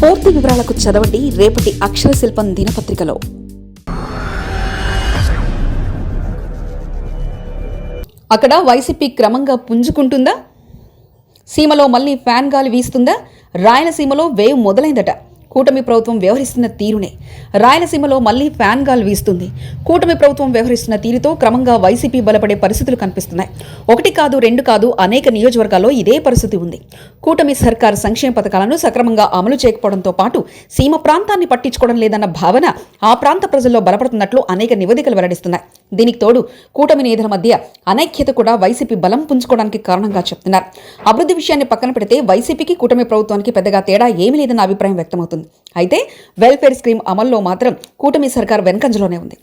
పూర్తి వివరాలకు చదవండి రేపటి అక్షర శిల్పం దినపత్రికలో. అక్కడ వైసీపీ క్రమంగా పుంజుకుంటుందా? సీమలో మళ్ళీ ఫ్యాన్ గాలి వీస్తుందా? రాయలసీమలో వేవ్ మొదలైందట. కూటమి ప్రభుత్వం వ్యవహరిస్తున్న తీరునే. రాయలసీమలో మళ్ళీ ఫ్యాన్ గాల్ వీస్తుంది. కూటమి ప్రభుత్వం వ్యవహరిస్తున్న తీరుతో క్రమంగా వైసీపీ బలపడే పరిస్థితులు కనిపిస్తున్నాయి. ఒకటి కాదు రెండు కాదు అనేక నియోజకవర్గాల్లో ఇదే పరిస్థితి ఉంది. కూటమి సర్కార్ సంక్షేమ పథకాలను సక్రమంగా అమలు చేయకపోవడంతో పాటు సీమ ప్రాంతాన్ని పట్టించుకోవడం లేదన్న భావన ఆ ప్రాంత ప్రజల్లో బలపడుతున్నట్లు అనేక నివేదికలు వెల్లడిస్తున్నాయి. దీనికి తోడు కూటమి నేతల మధ్య అనైక్యత కూడా వైసీపీ బలం పుంజుకోవడానికి కారణంగా చెప్తున్నారు. అభివృద్ధి విషయాన్ని పక్కన పెడితే వైసీపీకి కూటమి ప్రభుత్వానికి పెద్దగా తేడా ఏమీ లేదన్న అభిప్రాయం వ్యక్తమవుతుంది. అయితే వెల్ఫేర్ స్కీమ్ అమల్లో మాత్రం కూటమి సర్కార్ వెనకంజలోనే ఉంది.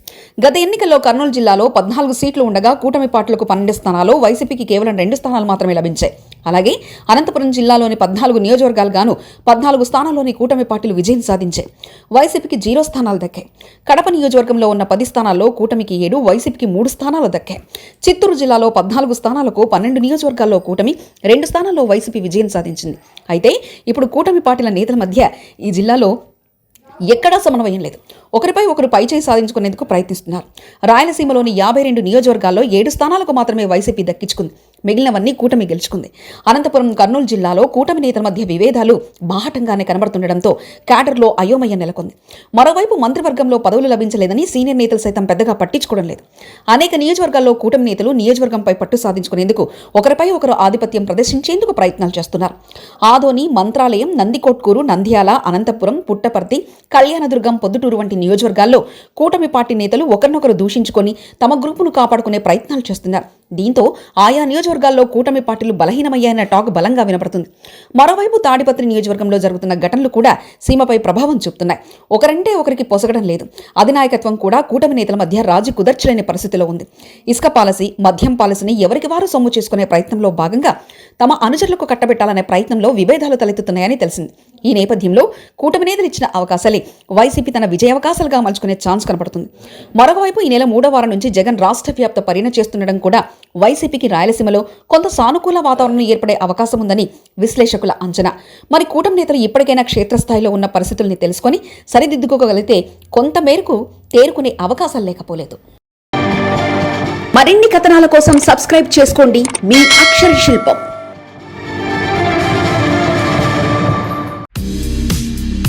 గత ఎన్నికల్లో కర్నూలు జిల్లాలో పద్నాలుగు సీట్లు ఉండగా కూటమి పార్టీలకు పన్నెండు స్థానాలు వైసీపీకి కేవలం రెండు స్థానాలు మాత్రమే లభించాయి. అలాగే అనంతపురం జిల్లాలోని పద్నాలుగు నియోజకవర్గాలు గాను పద్నాలుగు స్థానాల్లోని కూటమి పార్టీలు విజయం సాధించాయి. వైసీపీకి జీరో స్థానాలు దక్కాయి. కడప నియోజకవర్గంలో ఉన్న పది స్థానాల్లో కూటమికి ఏడు వైసీపీకి మూడు స్థానాలు దక్కాయి. చిత్తూరు జిల్లాలో పద్నాలుగు స్థానాలకు పన్నెండు నియోజకవర్గాల్లో కూటమి రెండు స్థానాల్లో వైసీపీ విజయం సాధించింది. అయితే ఇప్పుడు కూటమి పార్టీల నేతల మధ్య ఈ జిల్లాలో ఎక్కడా సమన్వయం లేదు. ఒకరిపై ఒకరు పైచేయి సాధించుకునేందుకు ప్రయత్నిస్తున్నారు. రాయలసీమలోని యాభై రెండు నియోజకవర్గాల్లో ఏడు స్థానాలకు మాత్రమే వైసీపీ దక్కించుకుంది. మిగిలినవన్నీ కూటమి గెలుచుకుంది. అనంతపురం కర్నూలు జిల్లాలో కూటమి నేతల మధ్య విభేదాలు బాహటంగానే కనబడుతుండటంతో క్యాడర్లో అయోమయం నెలకొంది. మరోవైపు మంత్రివర్గంలో పదవులు లభించలేదని సీనియర్ నేతలు సైతం పెద్దగా పట్టించుకోవడం లేదు. అనేక నియోజకవర్గాల్లో కూటమి నేతలు నియోజకవర్గంపై పట్టు సాధించుకునేందుకు ఒకరిపై ఒకరు ఆధిపత్యం ప్రదర్శించేందుకు ప్రయత్నాలు చేస్తున్నారు. ఆదోని మంత్రాలయం నందికోట్కూరు నంద్యాల అనంతపురం పుట్టపర్తి కళ్యాణదుర్గం పొద్దుటూరు వంటి నియోజకవర్గాల్లో కూటమి పార్టీ నేతలు ఒకరినొకరు దూషించుకొని తమ గ్రూపును కాపాడుకునే ప్రయత్నాలు చేస్తున్నారు. దీంతో ఆయా నియోజకవర్గాల్లో కూటమి పార్టీలు బలహీనమయ్యాయన్న టాక్ బలంగా వినపడుతుంది. మరోవైపు తాడిపత్రి నియోజకవర్గంలో జరుగుతున్న ఘటనలు కూడా సీమపై ప్రభావం చూపుతున్నాయి. ఒకరంటే ఒకరికి పొసగడం లేదు. అధినాయకత్వం కూడా కూటమి నేతల మధ్య రాజు కుదర్చలేని పరిస్థితిలో ఉంది. ఇసుక పాలసీ మద్యం పాలసీని ఎవరికి వారు సొమ్ము చేసుకునే ప్రయత్నంలో భాగంగా తమ అనుచరులకు కట్టబెట్టాలనే ప్రయత్నంలో విభేదాలు తలెత్తుతున్నాయని తెలిసింది. ఈ నేపథ్యంలో కూటమి నేతలు ఇచ్చిన అవకాశాలే. వైసీపీ తన విజయావకాశాలుగా మలుచుకునే ఛాన్స్ కనపడుతుంది. మరొకవైపు ఈ నెల మూడో వారం నుంచి జగన్ రాష్ట్ర వ్యాప్త పర్యటన చేస్తుండడం కూడా వైసీపీకి రాయలసీమలో కొంత సానుకూల వాతావరణం ఏర్పడే అవకాశం ఉందని విశ్లేషకుల అంచనా. మరి కూటమి నేతలు ఇప్పటికైనా క్షేత్రస్థాయిలో ఉన్న పరిస్థితుల్ని తెలుసుకొని సరిదిద్దుకోగలిగితే కొంతమేరకు తేరుకునే అవకాశాలు లేకపోలేదు. మరిన్ని కథనాల కోసం సబ్స్క్రైబ్ చేసుకోండి. మీ అక్షర శిల్పం.